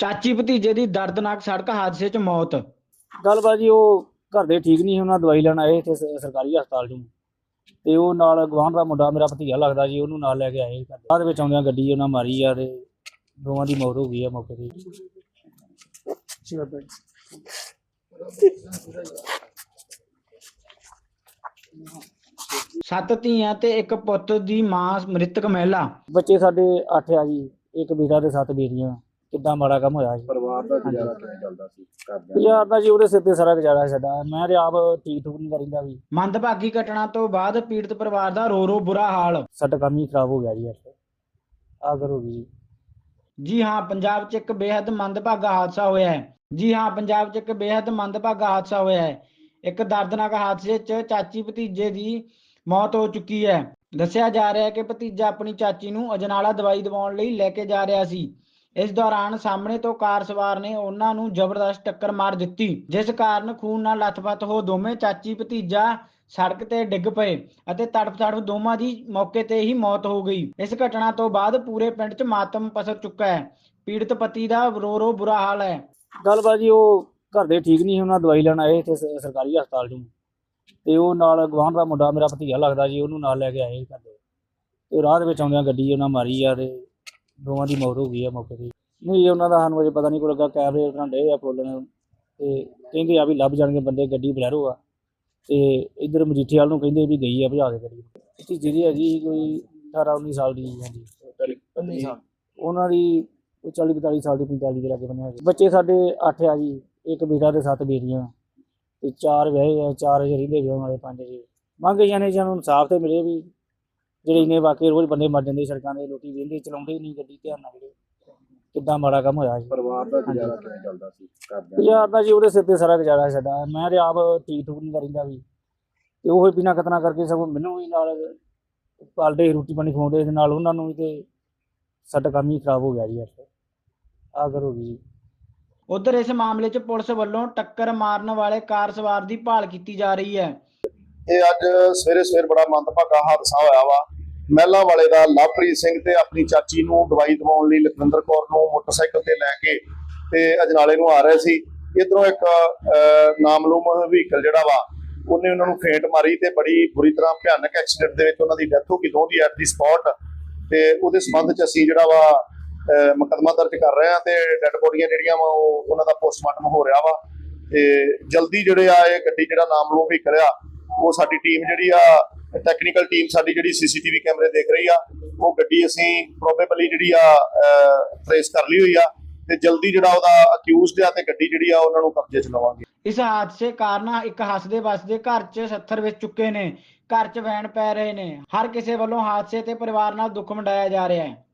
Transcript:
ਚਾਚੀ ਭਤੀਜੇ ਦੀ ਦਰਦਨਾਕ ਸੜਕ ਹਾਦਸੇ 'ਚ ਮੌਤ। ਗੱਲਬਾਤ ਜੀ ਉਹ ਘਰ ਦੇ ਠੀਕ ਨਹੀਂ ਸੀ, ਉਹਨਾਂ ਦਵਾਈ ਲੈਣ ਆਏ ਇੱਥੇ ਸ- ਸਰਕਾਰੀ ਹਸਪਤਾਲ 'ਚ। ਤੇ ਉਹ ਨਾਲ ਗਵਾਂਢ ਦਾ ਮੁੰਡਾ ਮੇਰਾ ਭਤੀਜਾ ਲੱਗਦਾ ਜੀ ਉਹਨੂੰ ਨਾਲ ਲੈ ਕੇ ਆਏ। ਘਰ ਦੇ। ਬਾਅਦ ਵਿੱਚ ਆਉਂਦਿਆਂ ਗੱਡੀ ਉਹਨਾਂ ਮਾਰੀ ਆ ਤੇ ਦੋਵਾਂ ਦੀ ਮੌਤ ਹੋ ਗਈ ਆ ਮੌਕੇ ਤੇ। ਸੱਤ ਧੀਆਂ ਤੇ ਇੱਕ ਪੁੱਤ ਦੀ ਮਾਂ ਮ੍ਰਿਤਕ ਮਹਿਲਾ। ਬੱਚੇ ਸਾਡੇ 8 ਆ ਜੀ ਇੱਕ ਬੇਟਾ ਤੇ ਸੱਤ ਬੇਟੀਆਂ। ਕਿੱਦਾਂ ਮਾੜਾ ਕੰਮ ਹੋਇਆ ਜੀ ਪਰਿਵਾਰ ਦਾ ਗੁਜ਼ਾਰਾ ਕਿਵੇਂ ਚੱਲਦਾ ਸੀ? ਯਾਰ ਦਾ? ਜੀ ਉਹਦੇ ਸਿਰ ਤੇ ਸਾਰਾ ਗੁਜ਼ਾਰਾ ਸਾਡਾ। ਮੈਂ ਤੇ ਆਪ ਠੀਕ ਠੂਕ ਨਹੀਂ ਕਰੀਂਦਾ ਵੀ ਮੰਦਭਾਗੀ ਘਟਨਾ ਤੋਂ ਬਾਅਦ ਪੀੜਤ ਪਰਿਵਾਰ ਦਾ ਰੋ ਰੋ ਬੁਰਾ ਹਾਲ। ਸਾਡਾ ਕੰਮ ਖਰਾਬ ਹੋ ਗਿਆ ਜੀ ਯਾਰ ਆ ਕਰੋ ਜੀ। ਜੀ ਹਾਂ ਪੰਜਾਬ 'ਚ ਇੱਕ ਬੇहद ਮੰਦਭਾਗਾ ਹਾਦਸਾ ਹੋਇਆ ਹੈ। ਜੀ ਹਾਂ ਪੰਜਾਬ 'ਚ ਇੱਕ ਬੇहद ਮੰਦਭਾਗਾ ਹਾਦਸਾ ਹੋਇਆ ਹੈ। ਇੱਕ ਦਰਦਨਾਕ ਹਾਦਸੇ 'ਚ ਚਾਚੀ ਭਤੀਜੇ ਦੀ ਮੌਤ ਹੋ ਚੁੱਕੀ ਹੈ। ਦੱਸਿਆ ਜਾ ਰਿਹਾ ਹੈ ਕਿ ਭਤੀਜਾ ਆਪਣੀ ਚਾਚੀ ਨੂੰ ਅਜਨਾਲਾ ਦਵਾਈ ਦਿਵਾਉਣ ਲਈ ਲੈ ਕੇ ਜਾ ਰਿਹਾ ਸੀ। ਇਸ ਦੌਰਾਨ ਸਾਹਮਣੇ ਤੋਂ ਕਾਰ ਸਵਾਰ ਨੇ ਉਹਨਾਂ ਨੂੰ ਜ਼ਬਰਦਸਤ ਟੱਕਰ ਮਾਰ ਦਿੱਤੀ ਜਿਸ ਕਾਰਨ ਖੂਨ ਨਾਲ ਲੱਥਪੱਥ ਹੋ ਦੋਵੇਂ ਚਾਚੀ ਭਤੀਜਾ ਸੜਕ ਤੇ ਡਿੱਗ ਪਏ ਅਤੇ ਤੜਫ ਤੜਫ ਦੋਵਾਂ ਦੀ ਮੌਕੇ ਤੇ ਹੀ ਮੌਤ ਹੋ ਗਈ। ਇਸ ਘਟਨਾ ਤੋਂ ਬਾਅਦ ਪੂਰੇ ਪਿੰਡ 'ਚ ਮਾਤਮ ਪਸਰ ਚੁੱਕਾ ਹੈ। ਪੀੜਤ ਪਤੀ ਦਾ ਰੋ ਰੋ ਬੁਰਾ ਹਾਲ ਹੈ। ਗੱਲਬਾਤ ਜੀ ਉਹ ਘਰ ਦੇ ਠੀਕ ਨਹੀਂ ਸੀ, ਉਹਨਾਂ ਦਵਾਈ ਲੈਣ ਆਏ ਇੱਥੇ ਸ- ਸਰਕਾਰੀ ਹਸਪਤਾਲ 'ਚ। ਤੇ ਉਹ ਨਾਲ ਗਵਾਂਢ ਦਾ ਮੁੰਡਾ ਮੇਰਾ ਭਤੀਜਾ ਲੱਗਦਾ ਜੀ ਉਹਨੂੰ ਨਾਲ ਲੈ ਕੇ ਆਏ ਘਰ ਦੇ। ਤੇ ਰਾਹ ਦੇ ਵਿੱਚ ਆਉਂਦਿਆਂ ਗੱਡੀ ਉਹਨਾਂ ਮਾਰੀ ਆ ਤੇ ਦੋਵਾਂ ਦੀ ਮੌਤ ਹੋ ਗਈ ਆ ਮੌਕੇ ਤੇ। ਨਹੀਂ ਉਹਨਾਂ ਦਾ ਸਾਨੂੰ ਅਜੇ ਪਤਾ ਨਹੀਂ ਕੋਈ ਲੱਗਾ ਕੈਮਰੇ ਉਹਨਾਂ ਡੇ ਆ ਫੋਲਣ ਤੇ ਕਹਿੰਦੇ ਆ ਵੀ ਲੱਭ ਜਾਣਗੇ ਬੰਦੇ ਗੱਡੀ ਬਲੈਰੋ ਆ। ਤੇ ਇੱਧਰ ਮਜੀਠੇ ਵਾਲ ਨੂੰ ਕਹਿੰਦੇ ਵੀ ਗਈ ਆ ਭਜਾ ਕੇ ਗੱਡੀ। ਭਤੀਜੇ ਦੀ ਹੈਗੀ ਕੋਈ 18 19 ਸਾਲ ਦੀ ਹਾਂਜੀ ਪਤਨੀ ਉਹਨਾਂ ਦੀ ਕੋਈ 40 45 ਸਾਲ ਦੀ 45 ਦੇ ਲਾਗੇ ਬੰਨੇ ਹੈਗੇ। ਬੱਚੇ ਸਾਡੇ 8 ਆ ਜੀ ਇੱਕ ਬੇਟਾ ਤੇ ਸੱਤ ਬੇਟੀਆਂ। ਤੇ ਚਾਰ ਵਿਆਹੇ ਆ ਚਾਰ ਜਿਹੜੀ ਦੇ ਵਿਆਹ ਵਾਲੇ ਪੰਜ ਜੀ ਮੰਗ ਜਾਣੇ ਜਾਨੂੰ ਇਨਸਾਫ ਤੇ ਮਿਲੇ ਵੀ ਜਿਹੜੇ ਇੰਨੇ ਵਾਕਈ ਰੋਜ਼ ਬੰਦੇ ਮਰ ਜਾਂਦੇ ਸੜਕਾਂ ਦੇ ਲੋਕੀ ਵੇਂਦੇ ਚਲਾਉਂਦੇ ਹੀ ਨਹੀਂ ਗੱਡੀ ਧਿਆਨ ਨਾਲ ਜਿਹੜੇ ਕਿੱਦਾਂ ਮਾੜਾ ਕੰਮ ਹੋਇਆ ਜੀ ਪਰਿਵਾਰ ਦਾ ਗੁਜ਼ਾਰਾ ਕਿਵੇਂ ਚੱਲਦਾ ਸੀ? ਘਰ ਦਾ? ਯਾਰ ਦਾ ਜੀ ਉਹਦੇ ਸਿਰ ਤੇ ਸਾਰਾ ਗੁਜ਼ਾਰਾ ਸੀ ਸਾਡਾ। ਮੈਂ ਤੇ ਆਪ ਠੀਕ ਠੂਕ ਨਹੀਂ ਕਰਿੰਦਾ ਵੀ ਤੇ ਉਹ ਹੀ ਬਿਨਾਂ ਕਤਨਾ ਕਰਕੇ ਸਗੋਂ ਮੈਨੂੰ ਵੀ ਨਾਲ ਪਾਲਦੇ ਰੋਟੀ ਪਾਣੀ ਖਵਾਉਂਦੇ ਤੇ ਨਾਲ ਉਹਨਾਂ ਨੂੰ ਵੀ ਤੇ ਸਾਡਾ ਕੰਮ ਹੀ ਖਰਾਬ ਹੋ ਗਿਆ ਜੀ ਅੱਜ। ਆ ਕਰੋ ਜੀ। ਉਧਰ ਇਸ ਮਾਮਲੇ 'ਚ ਪੁਲਿਸ ਵੱਲੋਂ ਟੱਕਰ ਮਾਰਨ ਵਾਲੇ ਕਾਰ ਸਵਾਰ ਦੀ ਭਾਲ ਕੀਤੀ ਜਾ ਰਹੀ ਹੈ। ਇਹ ਅੱਜ ਸਵੇਰੇ ਸਵੇਰ ਬੜਾ ਮੰਦਭਾਗਾ ਹਾਦਸਾ ਹੋਇਆ ਵਾ। ਮਹਿਲਾ ਵਾਲੇ ਦਾ ਲਵਪ੍ਰੀਤ ਸਿੰਘ ਤੇ ਆਪਣੀ ਚਾਚੀ ਨੂੰ ਦਵਾਈ ਦਵਾਉਣ ਲਈ ਲਖਵਿੰਦਰ ਕੌਰ ਨੂੰ ਮੋਟਰਸਾਈਕਲ ਤੇ ਲੈ ਕੇ ਤੇ ਅਜਨਾਲੇ ਨੂੰ ਆ ਰਹੇ ਸੀ। ਇਧਰੋਂ ਇੱਕ ਨਾਮਲੂਮ ਵਹੀਕਲ ਜਿਹੜਾ ਵਾ ਉਹਨੇ ਉਹਨਾਂ ਨੂੰ ਫੇਂਟ ਮਾਰੀ ਤੇ ਬੜੀ ਬੁਰੀ ਤਰ੍ਹਾਂ ਭਿਆਨਕ ਐਕਸੀਡੈਂਟ ਦੇ ਵਿੱਚ ਉਹਨਾਂ ਦੀ ਡੈਥ ਹੋ ਗਈ। ਦੋਹਾਂ ਦੀ ਐਟ ਦੀ ਸਪੌਟ ਤੇ ਉਹਦੇ ਸੰਬੰਧ ਚ ਅਸੀਂ ਜਿਹੜਾ ਵਾ ਅਹ, ਮੁਕੱਦਮਾ ਦਰਜ ਕਰ ਰਹੇ ਹਾਂ ਤੇ ਡੈੱਡ ਬੋਡੀਆਂ ਜਿਹੜੀਆਂ ਵਾ ਉਹ ਉਹਨਾਂ ਦਾ ਪੋਸਟਮਾਰਟਮ ਹੋ ਰਿਹਾ ਵਾ। ਤੇ ਜਲਦੀ ਜਿਹੜੇ ਆ ਇਹ ਗੱਡੀ ਜਿਹੜਾ ਨਾਮਲੂਮ ਵਹੀਕਲ ਆ ਉਹ ਸਾਡੀ ਟੀਮ ਜਿਹੜੀ ਆ ਟੈਕਨੀਕਲ ਟੀਮ ਸਾਡੀ ਜਿਹੜੀ ਸੀਸੀਟੀਵੀ ਕੈਮਰੇ ਦੇਖ ਰਹੀ ਆ, ਉਹ ਗੱਡੀ ਅਸੀਂ ਪ੍ਰੋਬੇਬਲੀ ਜਿਹੜੀ ਆ ਟ੍ਰੇਸ ਕਰ ਲਈ ਹੋਈ ਆ ਤੇ ਜਲਦੀ ਜਿਹੜਾ ਉਹਦਾ ਅਕਿਊਜ਼ਡ ਆ ਤੇ ਗੱਡੀ ਜਿਹੜੀ ਆ ਉਹਨਾਂ ਨੂੰ ਕਬਜ਼ੇ 'ਚ ਲਵਾਂਗੇ। ਇਸ ਹਾਦਸੇ ਕਾਰਨ ਇੱਕ ਹੱਸਦੇ ਵੱਸਦੇ ਘਰ 'ਚ 70 ਵਿੱਚ ਚੁੱਕੇ ਨੇ, ਘਰ 'ਚ ਵੈਣ ਪੈ ਰਹੇ ਨੇ। ਹਰ ਕਿਸੇ ਵੱਲੋਂ ਹਾਦਸੇ ਤੇ ਪਰਿਵਾਰ ਨਾਲ ਦੁੱਖ ਵੰਡਾਇਆ ਜਾ ਰਿਹਾ ਹੈ।